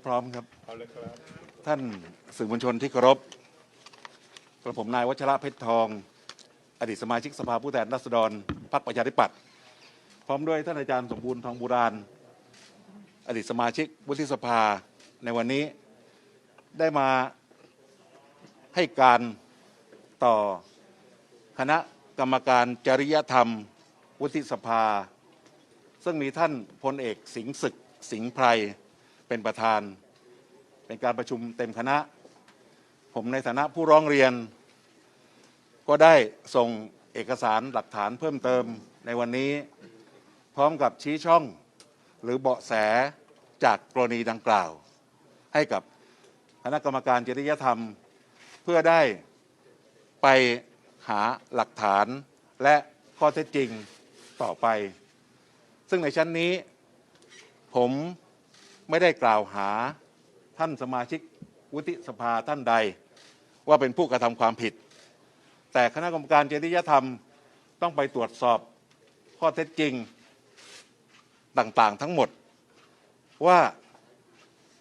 ผมก็พร้อมครับเอาเลยครับ ท่านสื่อมวลชนที่เคารพกระผมนายวัชระเพชรทอง อดีตสมาชิกสภาผู้แทนราษฎรพรรคประชาธิปัตย์พร้อมด้วยท่านอาจารย์สมบูรณ์ทองบูรานอดีตสมาชิกวุฒิสภาในวันนี้ได้มาให้การต่อคณะกรรมการจริยธรรม วุฒิสภา ซึ่งมีท่านพลเอกสิงห์ศึกสิงห์ไพร เป็นประธาน เป็นการประชุมเต็มคณะ ผมในฐานะผู้ร้องเรียน ก็ได้ส่งเอกสารหลักฐานเพิ่มเติมในวันนี้ พร้อมกับชี้ช่องหรือเบาะแสจากกรณีดังกล่าว ให้กับคณะกรรมการจริยธรรม เพื่อได้ไปหาหลักฐานและข้อเท็จจริงต่อไป ซึ่งในชั้นนี้ผม ไม่ได้กล่าวหาท่านสมาชิกวุฒิสภาท่านใด ว่าเป็นผู้กระทำความผิด แต่คณะกรรมการจริยธรรมต้องไปตรวจสอบข้อเท็จจริงต่างๆ ทั้งหมด ว่า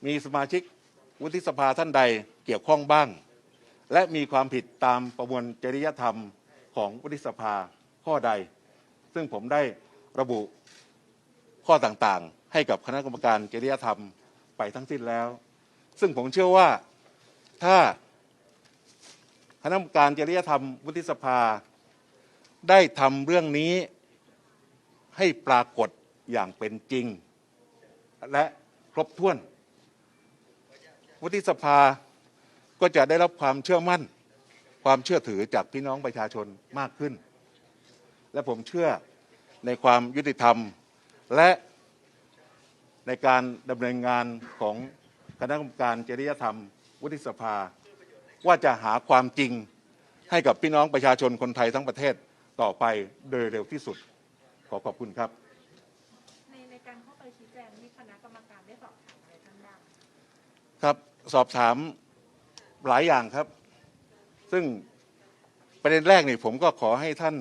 มีสมาชิกวุฒิสภาท่านใดเกี่ยวข้องบ้าง และมีความผิดตามประมวลจริยธรรมของวุฒิสภาข้อใด ซึ่งผมได้ระบุข้อต่างๆ ให้กับคณะกรรมการจริยธรรมไปทั้งสิ้นแล้ว ซึ่งผมเชื่อว่าถ้าคณะกรรมการจริยธรรมวุฒิสภา ได้ทำเรื่องนี้ให้ปรากฏอย่างเป็นจริง และครบถ้วน วุฒิสภาก็จะได้รับความเชื่อมั่น ความเชื่อถือจากพี่น้องประชาชนมากขึ้น และผมเชื่อในความยุติธรรมและ ในการดำเนินงานของคณะกรรมการจริยธรรม วุฒิสภา ว่าจะหาความจริงให้กับพี่น้องประชาชนคนไทยทั้งประเทศต่อไปโดยเร็วที่สุด ขอขอบคุณครับ ในในการเข้าไปชี้แจงที่คณะกรรมการได้สอบถามอะไรท่านบ้างครับสอบถามหลายอย่างครับ ซึ่งประเด็นแรกนี่ผมก็ขอให้ท่าน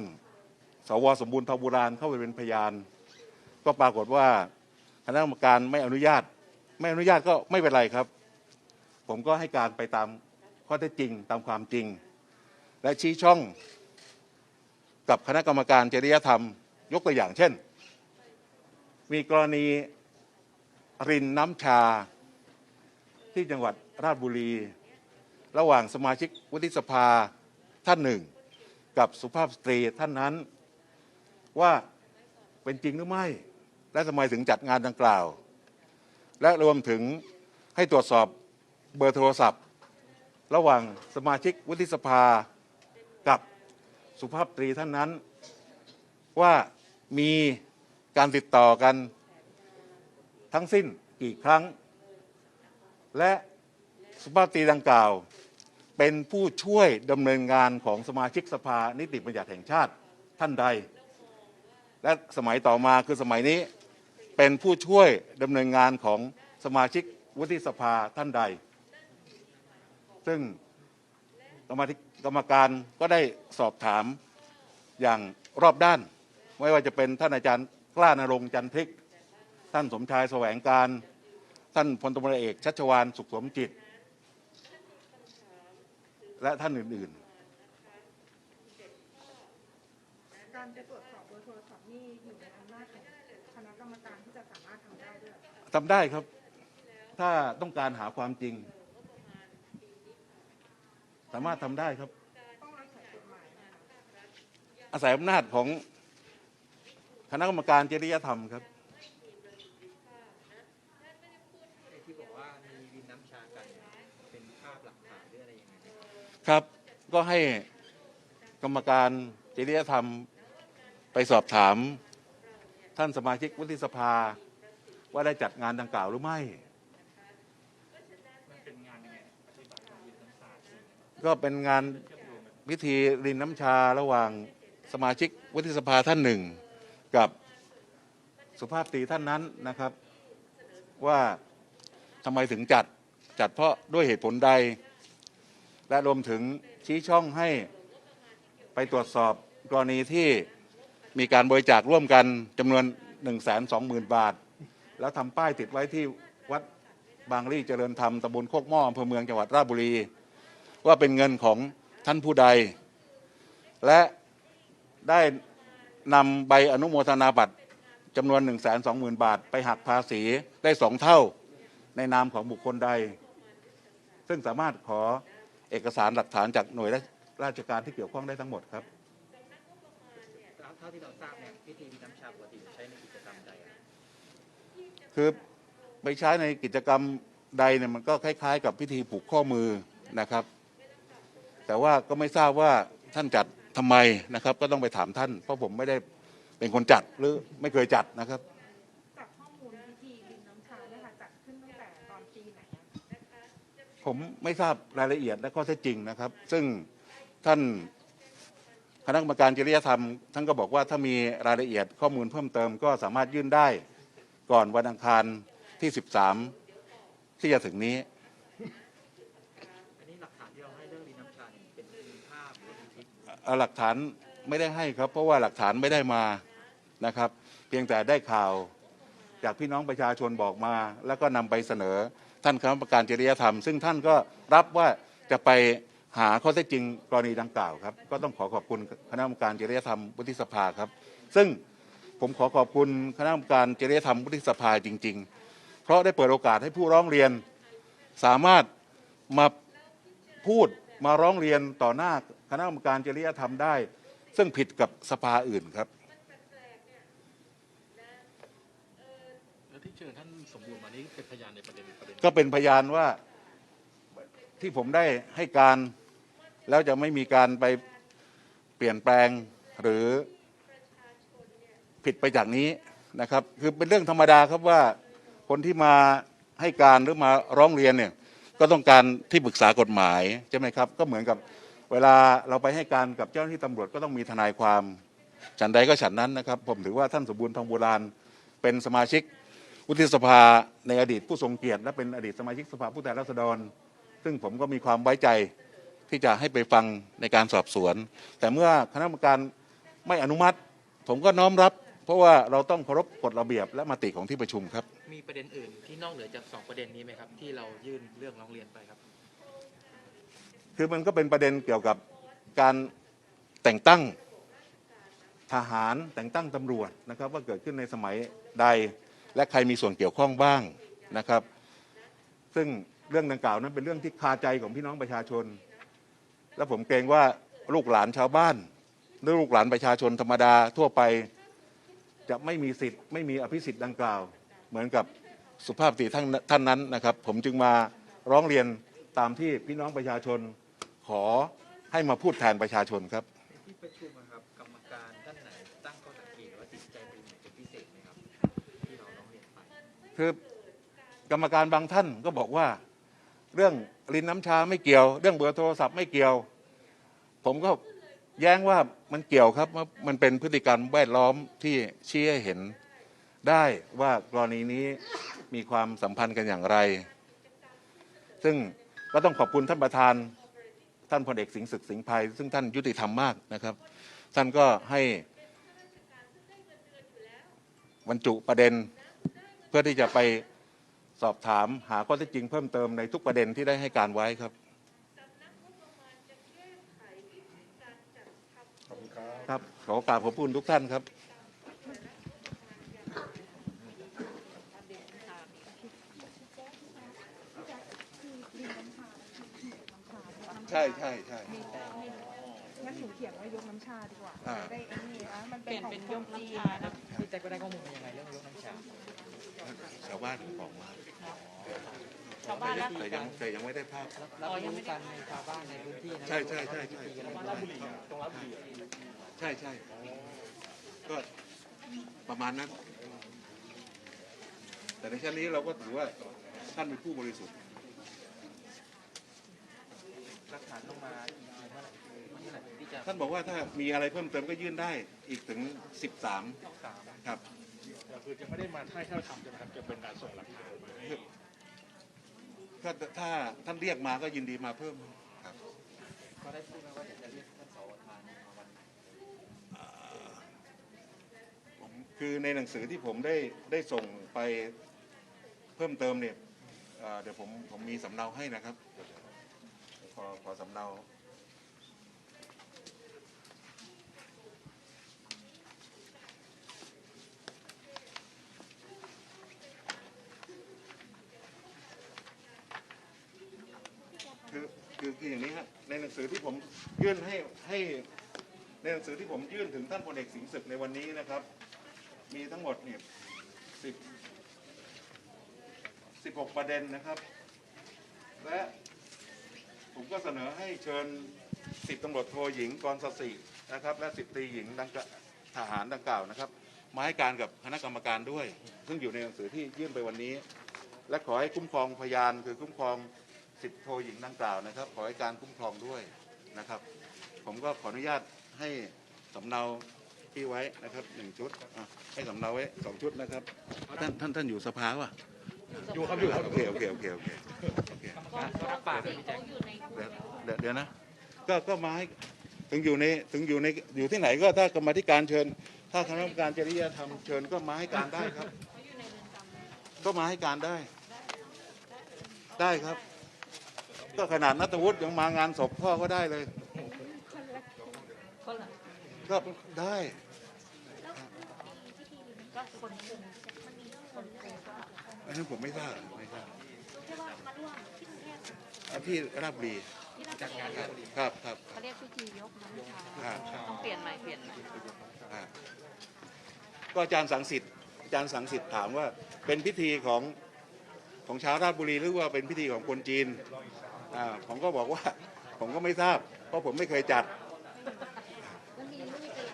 สวสมบูรณ์ทบูรานเข้าไปเป็นพยาน ก็ปรากฏว่า คณะกรรมการไม่อนุญาต ไม่อนุญาตก็ไม่เป็นไรครับ ผมก็ให้การไปตามข้อเท็จจริงตามความจริง และชี้ช่องกับคณะกรรมการจริยธรรม ยกตัวอย่างเช่น มีกรณีรินน้ำชาที่จังหวัดราชบุรี ระหว่างสมาชิกวุฒิสภาท่านหนึ่ง กับสุภาพสตรีท่านนั้นว่าเป็นจริงหรือไม่ และทำไมถึงจัดงานดังกล่าว และรวมถึงให้ตรวจสอบเบอร์โทรศัพท์ ระหว่างสมาชิกวุฒิสภากับสุภาพตรีท่านนั้น ว่ามีการติดต่อกันทั้งสิ้นกี่ครั้ง และสุภาพตรีดังกล่าว เป็นผู้ช่วยดำเนินงานของสมาชิกสภานิติบัญญัติแห่งชาติท่านใด และสมัยต่อมาคือสมัยนี้ เป็นผู้ช่วยดำเนินงานของสมาชิกวุฒิสภาท่านใด ซึ่งกรรมกรรมการก็ได้สอบถามอย่างรอบด้าน ไม่ว่าจะเป็นท่านอาจารย์กล้านรงจันทริก ท่านสมชายแสวงการ ท่านพลตำรวจเอกชัชวานสุขสมจิต และท่านอื่นการจะตรวจสอบเบอร์โทรศัพท์นี่อยู่ในอำนาจของ คณะกรรมการที่จะสามารถทำได้ด้วยเหรอๆทำได้ครับ ถ้าต้องการหาความจริง สามารถทำได้ครับ ต้องอาศัยกฎหมายนะคะอาศัยอำนาจของคณะกรรมการจริยธรรมครับที่บอกว่ามีดินน้ำชากันเป็นภาพหลักฐานหรืออะไรยังไงไหมครับ ก็ให้กรรมการจริยธรรมไปสอบถาม ท่านสมาชิกวุฒิสภา ว่าได้จัดงานดังกล่าวหรือไม่ ก็เป็นงานพิธีรินน้ำชาระหว่างสมาชิกวุฒิสภาท่านหนึ่ง กับสุภาพสตรีท่านนั้นนะครับ ว่าทำไมถึงจัดจัดเพราะด้วยเหตุผลใด และรวมถึงชี้ช่องให้ไปตรวจสอบกรณีที่ มีการบริจาคร่วมกันจำนวน 1 2 0 0 0 0 บาท แล้วทำป้ายติดไว้ที่วัดบางรี่เจริญธรรมตำบลโคกหม้ออำเภอเมืองจังหวัดราชบุรี ว่าเป็นเงินของท่านผู้ใด และได้นำใบอนุโมทนาบัตรจำนวน 1 2 0 0 0 0 บาท ไปหักภาษีได้สองเท่าในนามของบุคคลใด ซึ่งสามารถขอเอกสารหลักฐานจากหน่วยราชการที่เกี่ยวข้องได้ทั้งหมดครับาที่เราทราบเนี่ยพิธีวินน้ำชาปกติใช้ในกิจกรรมใดอะคือไปใช้ในกิจกรรมใดเนี่ยมันก็คล้าย ๆ กับพิธีผูกข้อมือนะครับ แต่ว่าก็ไม่ทราบว่าท่านจัดทำไมนะครับ ก็ต้องไปถามท่าน เพราะผมไม่ได้เป็นคนจัดหรือไม่เคยจัดนะครับจากข้อมูลพิธีดินน้ำชาเนี่ยค่ะจัดขึ้นตั้งแต่ตอนปีไหนอะผมไม่ทราบรายละเอียดและข้อเท็จจริงนะครับ ซึ่งท่าน คณะกรรมการจริยธรรมท่านก็บอกว่าถ้ามีรายละเอียดข้อมูลเพิ่มเติมก็สามารถยื่นได้ก่อนวันอังคารที่ 13 ที่จะถึงนี้อันนี้หลักฐานที่เราให้เรื่องน้ำชาเป็นภาพเอ่อหลักฐานไม่ได้ให้ครับ เพราะว่าหลักฐานไม่ได้มานะครับ เพียงแต่ได้ข่าวจากพี่น้องประชาชนบอกมา แล้วก็นำไปเสนอท่านคณะกรรมการจริยธรรม ซึ่งท่านก็รับว่าจะไป หาข้อเท็จจริงกรณีดังกล่าวครับ ก็ต้องขอขอบคุณคณะกรรมการจริยธรรมวุฒิสภาครับ ซึ่งผมขอขอบคุณคณะกรรมการจริยธรรมวุฒิสภาจริง ๆ เพราะได้เปิดโอกาสให้ผู้ร้องเรียน สามารถมาพูดมาร้องเรียนต่อหน้าคณะกรรมการจริยธรรมได้ ซึ่งผิดกับสภาอื่นครับแล้วที่เชิญท่านสมบูรณ์มานี้เป็นพยานในประเด็นประเด็นก็เป็นพยานว่า ที่ผมได้ให้การ แล้วจะไม่มีการไปเปลี่ยนแปลงหรือผิดไปจากนี้นะครับ คือเป็นเรื่องธรรมดาครับว่าคนที่มาให้การหรือมาร้องเรียนเนี่ยก็ต้องการที่ปรึกษากฎหมายใช่ไหมครับ ก็เหมือนกับเวลาเราไปให้การกับเจ้าหน้าที่ตำรวจก็ต้องมีทนายความ ฉันใดก็ฉันนั้นนะครับ ผมถือว่าท่านสมบูรณ์ทองโบราณเป็นสมาชิกวุฒิสภาในอดีตผู้ทรงเกียรติและเป็นอดีตสมาชิกสภาผู้แทนราษฎร ซึ่งผมก็มีความไว้ใจที่จะให้ไปฟังในการสอบสวน แต่เมื่อคณะกรรมการไม่อนุมัติ ผมก็น้อมรับ เพราะว่าเราต้องเคารพกฎระเบียบและมติของที่ประชุมครับ มีประเด็นอื่นที่นอกเหนือจากสองประเด็นนี้ไหมครับที่เรายื่นเรื่องร้องเรียนไปครับ คือมันก็เป็นประเด็นเกี่ยวกับการแต่งตั้งทหารแต่งตั้งตำรวจนะครับว่าเกิดขึ้นในสมัยใด และใครมีส่วนเกี่ยวข้องบ้างนะครับ ซึ่ง เรื่องดังกล่าวนั้นเป็นเรื่องที่คาใจของพี่น้องประชาชน และผมเกรงว่าลูกหลานชาวบ้าน หรือลูกหลานประชาชนธรรมดาทั่วไป จะไม่มีสิทธิ์ไม่มีอภิสิทธิ์ดังกล่าว เหมือนกับสุภาพสตรีท่านท่านนั้นนะครับ ผมจึงมาร้องเรียนตามที่พี่น้องประชาชนขอให้มาพูดแทนประชาชนครับในที่ประชุมอะครับกรรมการท่านไหนตั้งข้อสังเกตว่าติดใจประเด็นไหนเป็นพิเศษไหมครับที่เราร้องเรียนไปคือกรรมการบางท่านก็บอกว่า เรื่องลินน้ำชาไม่เกี่ยว เรื่องเบอร์โทรศัพท์ไม่เกี่ยว ผมก็แย้งว่ามันเกี่ยวครับว่ามันเป็นพฤติกรรมแวดล้อมที่ชี้ให้เห็นได้ว่ากรณีนี้มีความสัมพันธ์กันอย่างไร ซึ่งก็ต้องขอบคุณท่านประธาน ท่านพลเอกสิงห์ศึกสิงห์ภัย ซึ่งท่านยุติธรรมมากนะครับ ท่านก็ให้บรรจุประเด็นเพื่อที่จะไป สอบถามหาข้อเท็จจริงเพิ่มเติมในทุกประเด็นที่ได้ให้การไว้ครับครับขอกราบขอบคุณทุกท่านครับ ใช่ใช่ใช่ งั้นหนูเขียนว่ายกน้ำชาดีกว่าอ่า จะได้ไอ้นี่นะมันเปเป็นลี่ยนของเป็นคยนกจีนน้ำชาครับพี่แจ็คก็ได้ข้อมูลมายังไงเรื่องยกน้ำชา ชาวบ้านบอกมาชาวบ้านแล้วแต่ยังแต่ยังไม่ได้ภาพ แล้วรู้กันในชาวบ้านในพื้นที่นะใช่ใช่ใช่ใช่พิธีกันตรงแล้วราชบุรีตรงราชบุรีใช่ใช่ก็ประมาณนั้น แต่ในชั้นนี้เราก็ถือว่าท่านเป็นผู้บริสุทธิ์หลักฐานต้องมาอีกทีเมื่อไหร่ เมื่อไหร่ที่จะท่านบอกว่าถ้ามีอะไรเพิ่มเติมก็ยื่นได้อีกถึง 13 สามครับ คือจะไม่ได้มาให้เท่าทำใช่ไหมครับจะเป็นการส่งหลักฐานมาถ้าถ้าท่านเรียกมาก็ยินดีมาเพิ่มครับก็ได้พูดไหมว่าเดี๋ยวจะเรียกท่านสวทานมาวันผมคือในหนังสือที่ผมได้ได้ส่งไปเพิ่มเติมเนี่ยเอ่อเดี๋ยวผมผมมีสำเนาให้นะครับ ขอขอสำเนา คือคือคืออย่างนี้ครับในหนัง สือที่ผมยื่นให้ให้ในหนังสือที่ผมยื่นถึงท่านพลเอกสิงห์ศึกในวันนี้นะครับ มีทั้งหมดเนี่ยสิบสิบหกประเด็นนะครับ และผมก็เสนอให้เชิญสิบตำรวจโทหญิงกรสสินะครับ และสิบตรีหญิงดังทหารดังกล่าวนะครับมาให้การกับคณะกรรมการด้วย ซึ่งอยู่ในหนังสือที่ยื่นไปวันนี้ และขอให้คุ้มครองพยานคือคุ้มครอง สิบโทหญิงดังกล่าวนะครับ ขอให้การคุ้มครองด้วยนะครับ ผมก็ขออนุญาตให้สำเนาที่ไว้นะครับหนึ่งชุดอะให้สำเนาไว้สองชุดนะครับ ท่านท่านท่านอยู่สภาป่ะอยู่ครับอยู่โอเคโอเคโอเคโอเคโอเค รับปากพี่แจ็ค เดี๋ยวเดี๋ยวเดี๋ยวนะ ก็ก็มาให้ถึงอยู่ในถึงอยู่ในอยู่ที่ไหนก็ถ้ากรรมาธิการเชิญ ถ้าคณะกรรมการจริยธรรมเชิญก็มาให้การได้ครับ ก็มาให้การได้ ได้ครับ ก็ขนาดนัทวุฒิยังมางานศพพ่อก็ได้เลยก็ได้ก็คนคุมมันมีคนคุมก็อันนั้นผมไม่ทราบไม่ทราบเรียกว่ามาร่วมที่กรุงเทพอันที่ราชบุรีที่ราชบุรีครับครับ เขาเรียกพิธียกน้ำชาอ่าต้องเปลี่ยนใหม่เปลี่ยนใหม่อ่าก็อาจารย์สังสิทธิ์อาจารย์สังสิทธิ์ถามว่าเป็นพิธีของของชาวราชบุรีหรือว่าเป็นพิธีของคนจีน อ่าผมก็บอกว่า ผมก็ไม่ทราบ เพราะผมไม่เคยจัดแล้วมีลูกอีก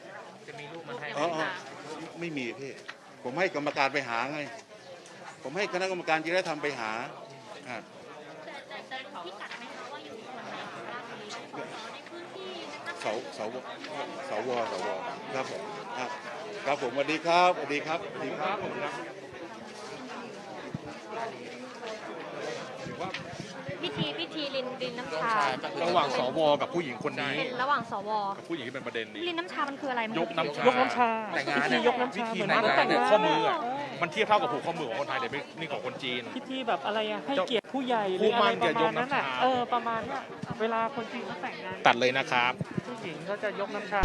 จะมีรูปมาให้อ๋ออ๋อไม่มีพี่ ผมให้กรรมการไปหาไง ผมให้คณะกรรมการจริยธรรมไปหาอ่าแต่แต่แต่รู้พิกัดไหมคะว่าอยู่ส่วนไหนของราชบุรีสสในพื้นที่นะคะ เสาเสาเสาวเสาวครับผมครับครับผมสวัสดีครับสวัสดีครับสวัสดีครับผมครับ พิธีพิธีลินลินน้ำชาระหว่างสวกับผู้หญิงคนนี้ เป็นระหว่างสวกับผู้หญิงที่เป็นประเด็นนี้ลินน้ำชา มันคืออะไรมัยกน้ำชายกน้ำชาแต่งงานพิธีเนี่ยยกน้ำวิชาธีเหมือนนั้นงานแต่แต่งผูกงานข้อมืออะมันเทียบเท่ากับผูกข้อมือของคนไทยแต่ไม่นี่ของคนจีน พิธีแบบอะไรอะให้เจ้าเกียรติผู้ใหญ่หผู้รืออะไรมั่นประมาณนั้นจะยกน้ำอะชาเออประมาณเนี้ยเวลาคนจีนเขาแต่งงานตัดเลยนะครับ ผู้หญิงเขาจะยกน้ำชา